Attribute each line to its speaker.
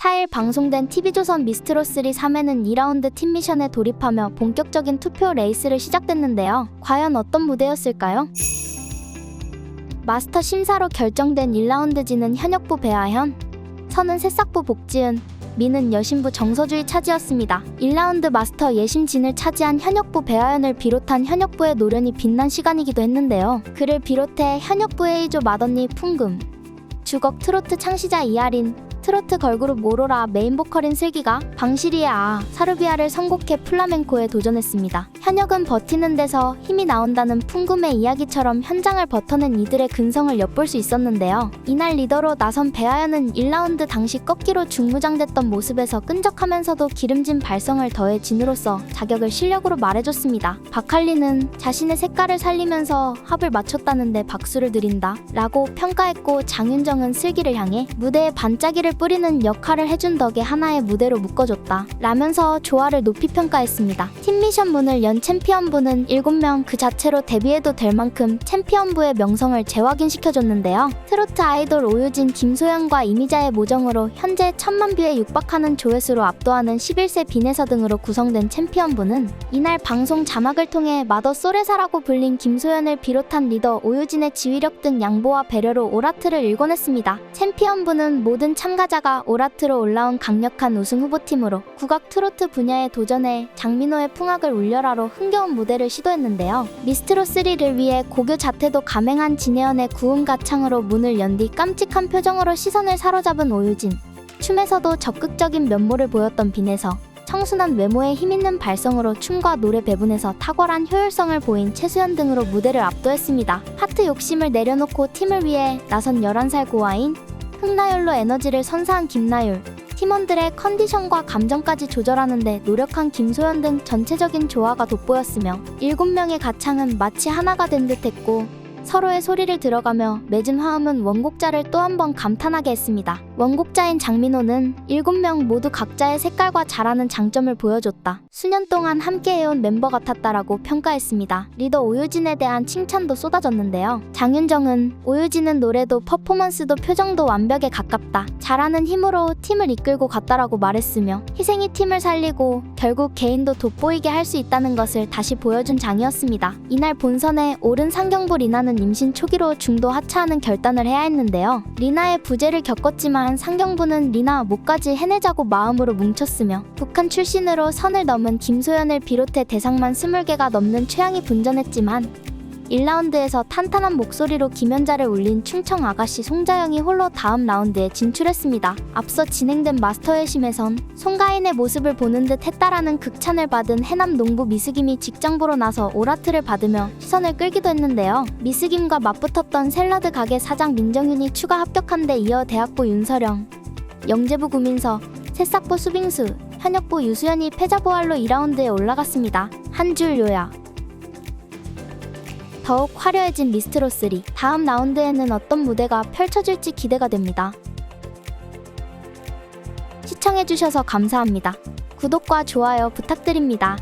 Speaker 1: 4일 방송된 TV조선 미스트로3 3회는 2라운드 팀 미션에 돌입하며 본격적인 투표 레이스를 시작됐는데요. 과연 어떤 무대였을까요? 마스터 심사로 결정된 1라운드지는 현역부 배아현, 선은 새싹부 복지은, 미는 여신부 정서주의 차지였습니다. 1라운드 마스터 예심진을 차지한 현역부 배아현을 비롯한 현역부의 노련이 빛난 시간이기도 했는데요. 그를 비롯해 현역부의 A조 맏언니 풍금, 주걱 트로트 창시자 이아린, 트로트 걸그룹 오로라 메인 보컬인 슬기가 방시리의 아, 사르비아를 선곡해 플라멩코에 도전했습니다. 현역은 버티는 데서 힘이 나온다는 풍금의 이야기처럼 현장을 버텨낸 이들의 근성을 엿볼 수 있었는데요. 이날 리더로 나선 배아연은 1라운드 당시 꺾기로 중무장됐던 모습에서 끈적하면서도 기름진 발성을 더해 진으로서 자격을 실력으로 말해줬습니다. 박할리는 자신의 색깔을 살리면서 합을 맞췄다는데 박수를 드린다 라고 평가했고 장윤정은 슬기를 향해 무대에 반짝이를 뿌리는 역할을 해준 덕에 하나의 무대로 묶어줬다 라면서 조화를 높이 평가했습니다. 팀 미션문을 연 챔피언부는 7명 그 자체로 데뷔해도 될 만큼 챔피언부의 명성을 재확인시켜줬는데요. 트로트 아이돌 오유진, 김소연과 이미자의 모정으로 현재 천만 뷰에 육박하는 조회수로 압도하는 11세 비네서 등으로 구성된 챔피언부는 이날 방송 자막을 통해 마더 소레사라고 불린 김소연을 비롯한 리더 오유진의 지휘력 등 양보와 배려로 오라트를 일궈냈습니다. 챔피언부는 모든 참가 자가 오라트로 올라온 강력한 우승 후보팀으로 국악 트로트 분야에 도전해 장민호의 풍악을 울려라로 흥겨운 무대를 시도했는데요. 미스트로 3를 위해 고교 자태도 감행한 진혜연의 구음 가창으로 문을 연 뒤 깜찍한 표정으로 시선을 사로잡은 오유진. 춤에서도 적극적인 면모를 보였던 빈에서 청순한 외모에 힘있는 발성으로 춤과 노래 배분에서 탁월한 효율성을 보인 최수연 등으로 무대를 압도했습니다. 하트 욕심을 내려놓고 팀을 위해 나선 11살 고아인 흥나율로 에너지를 선사한 김나율. 팀원들의 컨디션과 감정까지 조절하는데 노력한 김소연 등 전체적인 조화가 돋보였으며 7명의 가창은 마치 하나가 된 듯했고 서로의 소리를 들어가며 맺은 화음은 원곡자를 또 한 번 감탄하게 했습니다. 원곡자인 장민호는 7명 모두 각자의 색깔과 잘하는 장점을 보여줬다. 수년 동안 함께해온 멤버 같았다라고 평가했습니다. 리더 오유진에 대한 칭찬도 쏟아졌는데요. 장윤정은 오유진은 노래도 퍼포먼스도 표정도 완벽에 가깝다. 잘하는 힘으로 팀을 이끌고 갔다라고 말했으며 희생이 팀을 살리고 결국 개인도 돋보이게 할 수 있다는 것을 다시 보여준 장이었습니다. 이날 본선에 오른 상경부 리나는 임신 초기로 중도 하차하는 결단을 해야 했는데요. 리나의 부재를 겪었지만 상경부는 리나 목까지 해내자고 마음으로 뭉쳤으며 북한 출신으로 선을 넘은 김소연을 비롯해 대상만 20개가 넘는 최양이 분전했지만 1라운드에서 탄탄한 목소리로 김연자를 울린 충청 아가씨 송자영이 홀로 다음 라운드에 진출했습니다. 앞서 진행된 마스터회심에선 송가인의 모습을 보는 듯 했다라는 극찬을 받은 해남 농부 미스김이 직장보러 나서 오라트를 받으며 시선을 끌기도 했는데요. 미스김과 맞붙었던 샐러드 가게 사장 민정윤이 추가 합격한 데 이어 대학부 윤서령, 영재부 구민서, 새싹부 수빙수, 현역부 유수연이 패자부활로 2라운드에 올라갔습니다. 한 줄 요약. 더욱 화려해진 미스트로 3 다음 라운드에는 어떤 무대가 펼쳐질지 기대가 됩니다. 시청해주셔서 감사합니다. 구독과 좋아요 부탁드립니다.